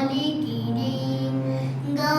বলে কিরে গা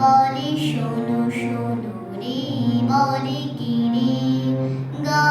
বলে শোনো শোনো রে বলে কি রে গা